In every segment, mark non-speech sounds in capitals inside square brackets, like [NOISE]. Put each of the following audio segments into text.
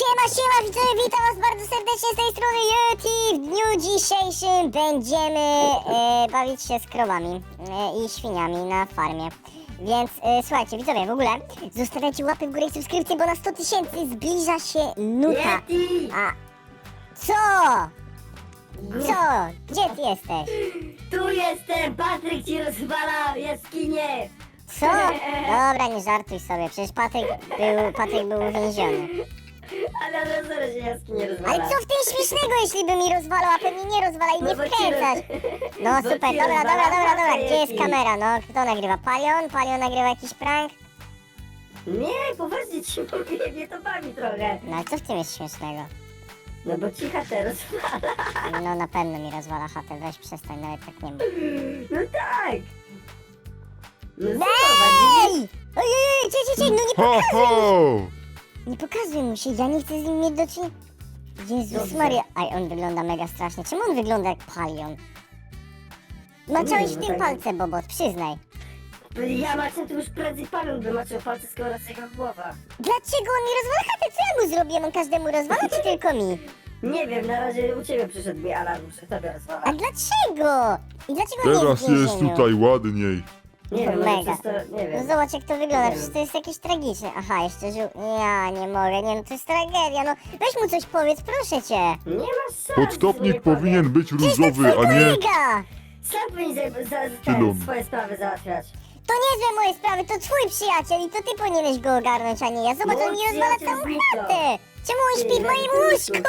Siema, siema, widzowie, witam was bardzo serdecznie z tej strony Yeti. W dniu dzisiejszym będziemy e, bawić się z krowami e, i świniami na farmie. Więc e, słuchajcie, widzowie, w ogóle zostawiajcie łapy w górę i subskrypcję, bo na 100 tysięcy zbliża się nuta. Yeti! A co? Co? Gdzie ty jesteś? Tu jestem! Patryk ci rozwala jaskinię! Co? Dobra, nie żartuj sobie, przecież Patryk był, Patryk był uwięziony. Się rozwala. Ale co w tym śmiesznego, jeśli by mi rozwalał, a pewnie nie rozwala i nie No bo ci wkręcać. roz- No bo super, ci dobra, dobra, rozwala dobra, dobra. Gdzie jest kamera? No, kto nagrywa? Palion? Palion nagrywa jakiś prank? Nie, poważnie ci mówię, mnie to bawi trochę. No ale co w tym jest śmiesznego? No bo cicha teraz. No na pewno mi rozwala chatę, weź przestań, nawet tak nie ma. No tak! No zobacz, Ej! Ojej, cie, cie, cie, no nie Ho, pokazuj ho! Nie pokazuj mu się, ja nie chcę z nim mieć do czynienia. Jezus Dobrze. Maria, aj on wygląda mega strasznie. Czemu on wygląda jak palion? Maczałeś w no tym tak- palce, Bobot, przyznaj. Ja macie tu już prędzej panu by macie palce skoro z jego głowa. Dlaczego on mi rozwala chatę? Co ja mu zrobiłem? On każdemu rozwala, czy tylko mi? Nie wiem, na razie u ciebie przyszedł mi alarm, że tobie rozwala. A dlaczego? I dlaczego nie Teraz jest w jest więzieniu? tutaj ładniej. Nie wiem, Mega. przez to, nie No wiem. zobacz jak to wygląda, Nie przecież wiem. to jest jakieś tragiczne. Aha, jeszcze żół... Ja nie mogę, nie no to jest tragedia, no weź mu coś powiedz, proszę cię. Nie masz szans, Podstopnik nie powiem. powinien być Przecież to różowy, a nie... kolega! Sam powinien za, za, te swoje sprawy załatwiać. To niezłe moje sprawy, to twój przyjaciel i to ty powinieneś go ogarnąć, a nie ja. Zobacz, Mój on mi rozwala przyjaciel całą zniknął. chatę. Czemu on Ty, śpi w moim łóżku?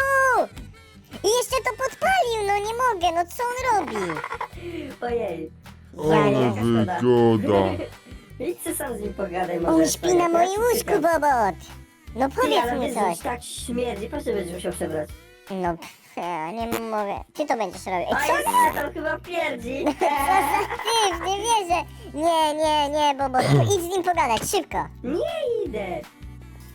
I jeszcze to podpalił, no nie mogę, no co on robi? Ojej. Ale wygoda. [LAUGHS] Idź se sam z nim pogadaj może. On śpi na moim łóżku, Bobot. No Ty, powiedz ale wiesz, coś. że tak śmierdzi, patrz, że będziesz musiał przebrać. No, pff, ja nie mogę. Ty to będziesz robił. A co tam chyba pierdzi. [LAUGHS] Co za typ, nie wierzę. Nie, nie, nie, Bobot, idź z nim pogadać, szybko. Nie idę.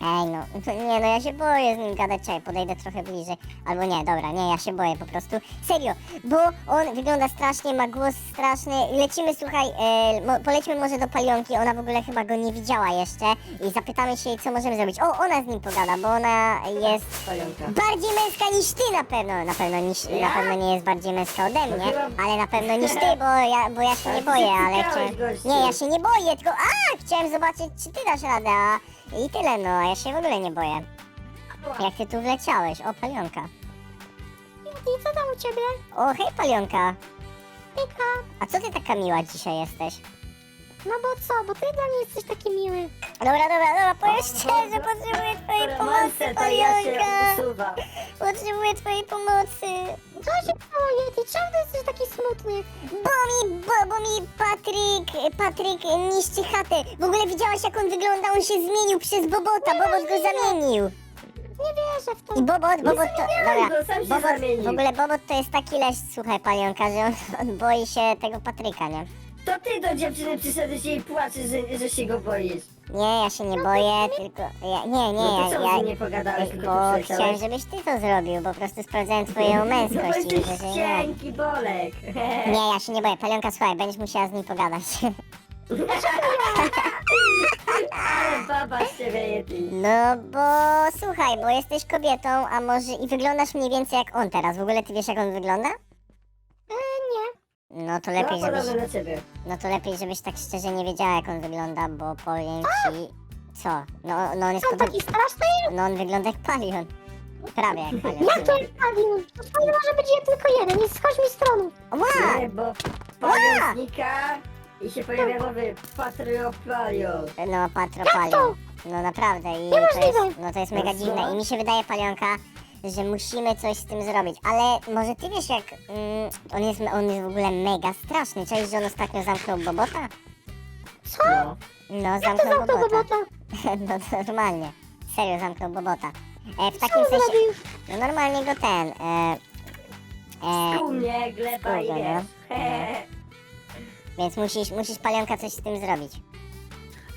Ej, no, nie, no ja się boję z nim gadać, czekaj, podejdę trochę bliżej. Albo nie, dobra, nie, ja się boję po prostu. Serio, bo on wygląda strasznie, ma głos straszny. Lecimy, słuchaj, e, mo, polećmy może do Palionki, ona w ogóle chyba go nie widziała jeszcze. I zapytamy się jej, co możemy zrobić. O, ona z nim pogada, bo ona jest Pająka. bardziej męska niż ty na pewno. Na pewno, niż, na pewno nie jest bardziej męska ode mnie, ale na pewno niż ty, bo ja, bo ja się nie boję, ale chciałem... Nie, ja się nie boję, tylko a, chciałem zobaczyć, czy ty dasz radę, a i tyle, no, a ja się w ogóle nie boję. Jak ty tu wleciałeś? O, palionka. I co tam u ciebie? O, hej, palionka. Hejka. A co ty taka miła dzisiaj jesteś? No bo co, bo ty dla mnie jesteś taki miły. Dobra, dobra, dobra, powiem szczerze, potrzebuję twojej pomocy, Romance to ja się palionka. usuwam. Potrzebuję twojej pomocy. Co się stało, Yeti? Czemu ty jesteś taki smutny? Bo mi, bo, bo mi Patryk, Patryk niszczy chatę. W ogóle widziałaś jak on wygląda, on się zmienił przez Bobota, Bobot go zamienił. Nie wierzę w to. I Bobot, Bobot to, dobra, go, sam się Bobot, zamienił. w ogóle Bobot to jest taki leś, słuchaj palionka, że on, on boi się tego Patryka, nie? To ty do dziewczyny przyszedłeś i płaczesz, że, że się go boisz. Nie, ja się nie boję, tylko, ja, nie, nie, No to ja, co ja, nie pogadałeś, tylko bo tu przyleciałeś? chciałem, żebyś ty to zrobił, po prostu sprawdzałem twoją No bo męskość i widzę, jesteś że nie. cienki bolek. [LAUGHS] Nie, ja się nie boję, palionka, słuchaj, będziesz musiała z nim pogadać. Ale baba z ciebie Yeti. No bo słuchaj, bo jesteś kobietą, a może i wyglądasz mniej więcej jak on teraz. W ogóle ty wiesz jak on wygląda? No to No lepiej, żebyś, na ciebie. no to lepiej, żebyś tak szczerze nie wiedziała jak on wygląda, bo powiem ci... Co? No, no on jest podobny... taki straszny? No on wygląda jak palion. Prawie jak palion. Jak to jest palion? To nie może być ja tylko jeden, nie schodź mi z tronu. Ła! Nie, bo palion znika i się pojawia nowy patriopalion. No patro Jak to? palion. No naprawdę i to Niemożliwe. jest, no to jest mega No dziwne co? i mi się wydaje palionka, że musimy coś z tym zrobić, ale może ty wiesz jak mm, on, jest, on jest w ogóle mega straszny, cześć, że on ostatnio zamknął Bobota? Co? No. No To zamknął zamknął Bobota. robota. [LAUGHS] no normalnie, serio zamknął Bobota. E, w Co takim on sensie, zrobił? no normalnie go ten, e, e, U mnie gleba i wiesz. no. więc musisz, musisz palionka coś z tym zrobić.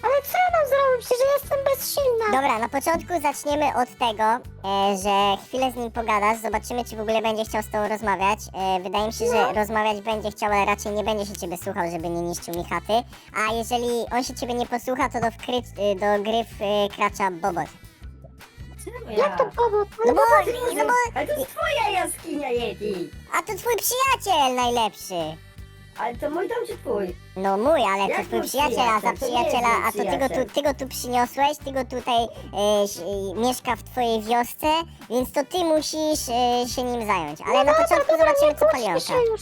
Ale co ja mam zrobić? Przecież ja jestem bezsilna. Dobra, na początku zaczniemy od tego, e, że chwilę z nim pogadasz, zobaczymy czy w ogóle będzie chciał z tobą rozmawiać. E, wydaje mi się, że No. rozmawiać będzie chciał, ale raczej nie będzie się ciebie słuchał, żeby nie niszczył mi chaty. A jeżeli on się ciebie nie posłucha, to do, wkry, y, do gry wkracza Bobot. Czemu ja? Jak to powód? No bo, no bo, Ale to jest twoja jaskinia, Yeti. a to twój przyjaciel najlepszy. Ale to mój dom czy twój? No mój, ale to Jak twój mój przyjaciel, a za przyjaciel? To nie jest przyjaciela, mój a to ty go, tu, ty go tu przyniosłeś, ty go tutaj e, ś- e, mieszka w twojej wiosce, więc to ty musisz e, się nim zająć. Ale na początku zobaczymy co Kłóćmy palionka. się już.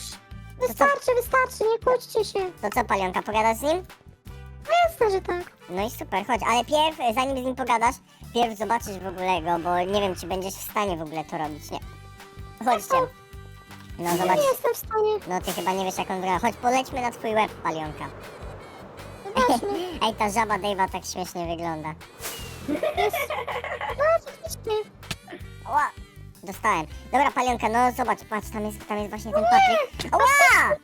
Wystarczy, wystarczy, nie kłóćcie się. To co palionka, pogadasz z nim? Jasne, że tak. No i super, chodź, ale pierw, e, zanim z nim pogadasz, pierw zobaczysz w ogóle go, bo nie wiem czy będziesz w stanie w ogóle to robić, nie? Chodźcie. No zobacz, Nie jestem w stanie. no ty chyba nie wiesz jak on wygląda. Chodź, polećmy na twój łeb, palionka. Zobaczmy. [LAUGHS] Ej, ta żaba Dave'a tak śmiesznie wygląda. No, faktycznie. Ła! Dostałem. Dobra, palionka, no zobacz, patrz, tam jest, tam jest właśnie ten Patryk. Ła!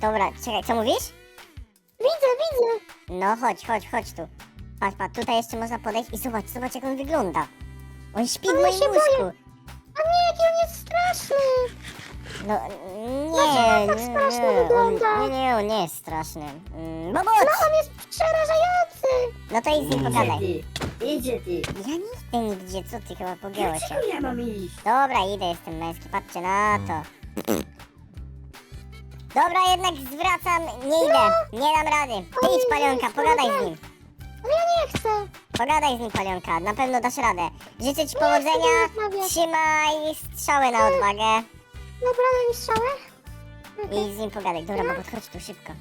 Dobra, czekaj, co mówisz? Widzę, widzę. No chodź, chodź, chodź tu. Patrz, patrz, tutaj jeszcze można podejść i zobacz, zobacz jak on wygląda. On śpi w Ale moim się łóżku. A nie, jaki on jest straszny. No Dlaczego nie, tak nie, strasznie nie, wygląda? on, nie, nie, on nie jest straszny. Mm, No, on jest przerażający. No to idź z nim Idzie pogadaj. ty. Idzie ty. Ja nie idę nigdzie, co ty chyba pogięło się. Dlaczego ja mam iść? Dobra, idę, jestem męski, patrzcie na to. Dobra, jednak zwracam, nie idę, nie dam rady. Ty idź, palionka, pogadaj z nim. Ale ja nie chcę. Pogadaj z nim, palionka, na pewno dasz radę. Życzę ci Nie powodzenia, rozmawiać. trzymaj strzały na odwagę Dobra, daj mi strzałę. i z nim pogadaj. Dobra, bo chodź tu szybko.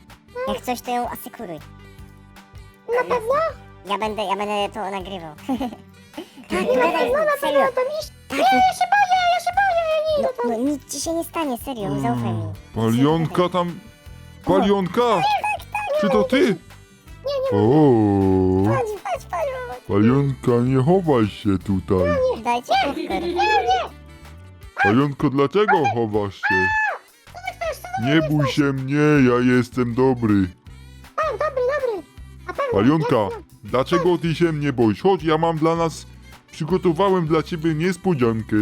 Jak coś, to ją asykuruj. Na pewno? Ja będę, ja będę to nagrywał. [LAUGHS] tak, Na pewno, na pewno serio. tam iść. Nie, ja się boję, ja się boję, ja nie No, idę tam. no nic ci się nie stanie, serio, zaufaj mi. Palionka tam... Palionka! Czy to ty? Nie, nie O, Chodź, chodź, palionka. Palionka, nie chowaj się tutaj. Dajcie popcorn. Palionko, dlaczego chowasz się? Nie bój się mnie, ja jestem dobry. Tak, dobry, dobry. Na pewno. Palionka, dlaczego ty się mnie boisz? Chodź, ja mam dla nas... Przygotowałem dla ciebie niespodziankę.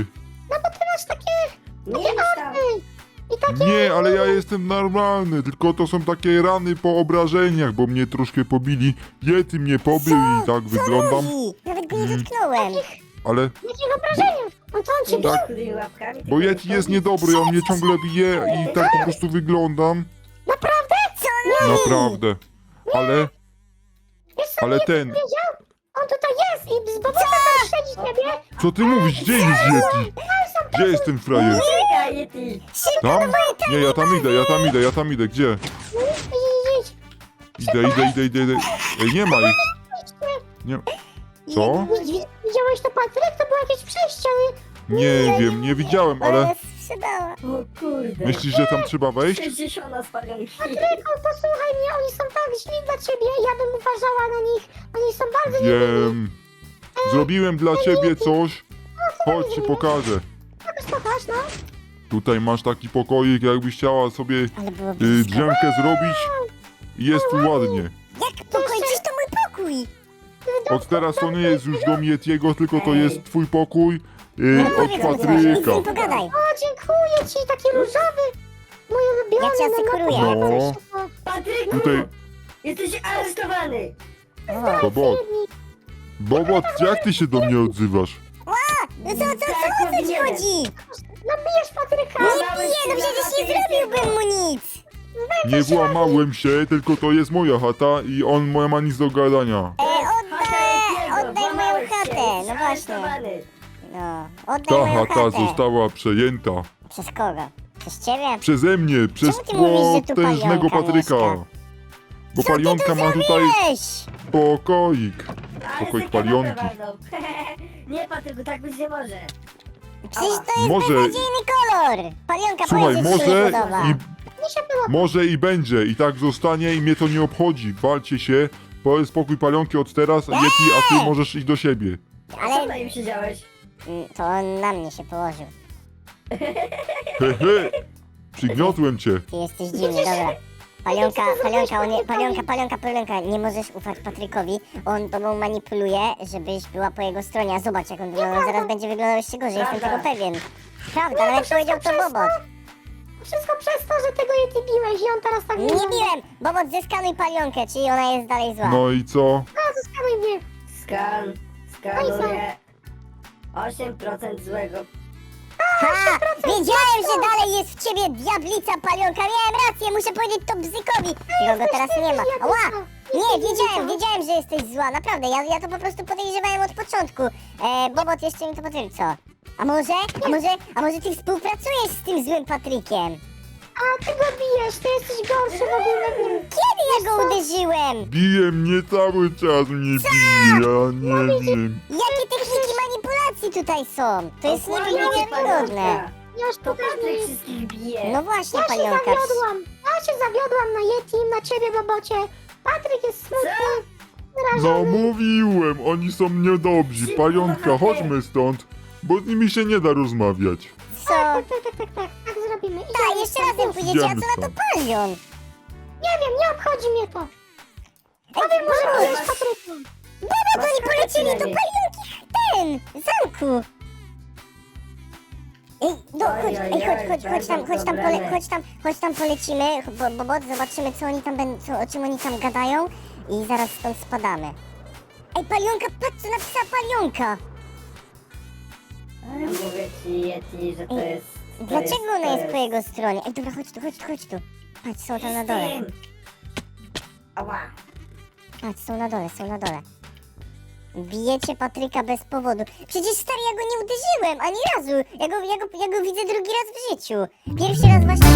No bo ty masz takie... Nie tam. Ej, I takie... Nie, ale ja jestem normalny, tylko to są takie rany po obrażeniach, bo mnie troszkę pobili. Yeti mnie pobił i tak wyglądam, Nawet go nie Mm. dotknąłem. Ale Jakich obrażeniów? No to on cię Nie bił. bo Yeti jest niedobry, on mnie ciągle bije i tak po prostu wyglądam. Naprawdę? Co on? Naprawdę. Ale, Wiesz co ale ten, powiedział? On tutaj jest i z bobotem tam śledzi ciebie. co ty mówisz? Gdzie jest Yeti? Gdzie jest ten frajer? Czekaj, Yeti. Tam? Nie, ja tam idę, ja tam idę, ja tam idę, gdzie? No idź, idź, idź. Idę, idę, idę, idę, idę. Ej, nie ma ich. Nie. Co? Widziałeś to, Patryk? To było jakieś przejście, ale... Nie wiem, nie widziałem, Ale sprzedała. O kurde. myślisz, że tam trzeba wejść? 60 spalionki. Patryku, posłuchaj mnie, oni są tak źli dla ciebie, ja bym uważała na nich. Oni są bardzo niemili. Wiem. Zrobiłem dla ciebie coś. Chodź ci pokażę. Pokaż, pokaż, no. Tutaj masz taki pokoik, jakbyś chciała sobie Ale było y, blisko. drzemkę zrobić. Jest tu ładnie. Jak pokój? Przecież to mój pokój. Od teraz to nie jest już dom Yetiego, tylko to jest twój pokój y, No od Patryka. pogadaj. O, dziękuję ci, taki różowy. Mój ulubiony. Ja cię asykuruję. no, No. jak coś, to- Patryku, Tutaj, jesteś aresztowany. O, Bobot, Bobot, jak ty się do mnie odzywasz? no co, co, co, o co ci chodzi? No bijesz Patryka. Nie piję, no przecież nie zrobiłbym mu nic. Nie włamałem się, tylko to jest moja chata i on moja ma nic do gadania. E, Chata oddaj, Yetiego, oddaj moją włamałeś się, chatę. jesteś No właśnie. aresztowany. No, oddaj Ta moją chata chatę. została przejęta Przez kogo? Przez ciebie? przeze mnie, przez ty mówisz, że tu potężnego palionka Patryka. mieszka? Bo palionka ma tutaj Weź! pokoik. Ale Pokój sobie palionki. walną. [LAUGHS] Nie, Patryku, tak być nie może. Przecież to jest Może- beznadziejny kolor. Palionka Słuchaj, powiedz, że ci się może podoba. i, może i będzie i tak zostanie i mnie to nie obchodzi. Walcie się, to jest pokój palionki od teraz, a Yeti, a ty możesz iść do siebie. Ale... Co na nim siedziałeś? Mm, to on na mnie się położył. He, he. Przygniotłem cię. Ty jesteś dziwny, dobra. Palionka, palionka, on nie, palionka, palionka, palionka, nie możesz ufać Patrykowi. On tobą manipuluje, żebyś była po jego stronie. A zobacz jak on wygląda, zaraz będzie wyglądał jeszcze gorzej, jestem tego Prawda. pewien. Prawda, nawet powiedział to Bobot. Wszystko przez to, że tego Yeti biłeś i on teraz tak Nie wygląda. biłem! Bobot, zeskanuj palionkę, czyli ona jest dalej zła. No i co? A, zostawiaj mnie. Skan, skanuję. 8% złego. Ha! Wiedziałem, że dalej jest w ciebie diablica palionka. Miałem rację, muszę powiedzieć to bzykowi. Tylko go teraz nie ma. Ała! Nie, wiedziałem, wiedziałem, że jesteś zła, naprawdę. Ja, ja to po prostu podejrzewałem od początku. E, Bobot jeszcze mi to potwierdził, co? A może, a może, a może ty współpracujesz z tym złym Patrykiem? A ty go bijesz, ty jesteś gorszy w ogóle. Nie. Kiedy ja go uderzyłem? Bije mnie cały czas, mnie bije, ja nie wiem. Jakie techniki manipulacji tutaj są? To jest Okłamie niewiarygodne. Palionka. Ja już To wszystkich bije. No właśnie, Ja się zawiodłam. Ja się zawiodłam na Yeti, na ciebie, Bobocie. Patryk jest smutny. No mówiłem, oni są niedobrzy. Palionka, chodźmy stąd, bo z nimi się nie da rozmawiać. Co? Tak, tak, tak, tak, tak, zrobimy. Tak, jeszcze stąd, razem już. pójdziecie, a co na to palion? Nie wiem, nie obchodzi mnie to. Ej, Powiem mu, że Bobot, bijesz Patryka. Bobot, oni polecieli do palionki ten, zamku. Ej, no chodź, ej, chodź, chodź, chodź tam, chodź tam, pole, chodź tam, chodź tam polecimy, bo, Bobot, zobaczymy co oni tam będą, co, o czym oni tam gadają i zaraz stąd spadamy. Ej, palionka, patrz co napisała palionka. Ja mówię ci, Yeti, że to Ej, jest... Dlaczego ona jest po jego stronie? Ej, dobra, chodź tu, chodź tu, chodź tu. Patrz, są tam na dole. Jestem. Ała. Patrz, są na dole, są na dole. Bijecie Patryka bez powodu. Przecież stary, ja go nie uderzyłem ani razu. Ja go, ja go, ja go widzę drugi raz w życiu. Pierwszy raz właśnie